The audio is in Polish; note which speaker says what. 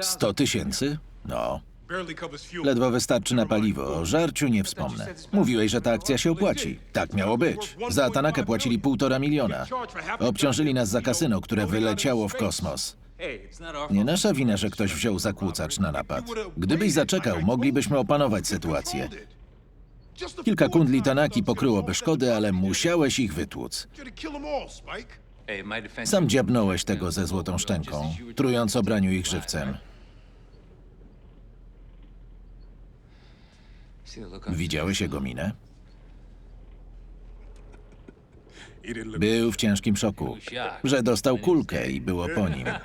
Speaker 1: 100 tysięcy? No, ledwo wystarczy na paliwo. O żarciu nie wspomnę. Mówiłeś, że ta akcja się opłaci. Tak miało być. Za Tanakę płacili półtora miliona. Obciążyli nas za kasyno, które wyleciało w kosmos. Nie nasza wina, że ktoś wziął zakłócacz na napad. Gdybyś zaczekał, moglibyśmy opanować sytuację. Kilka kundli Tanaki pokryłoby szkody, ale musiałeś ich wytłuc. Sam dziabnąłeś tego ze złotą szczęką, trując o braniu ich żywcem. Widziałeś jego minę? Był w ciężkim szoku, że dostał kulkę i było po nim.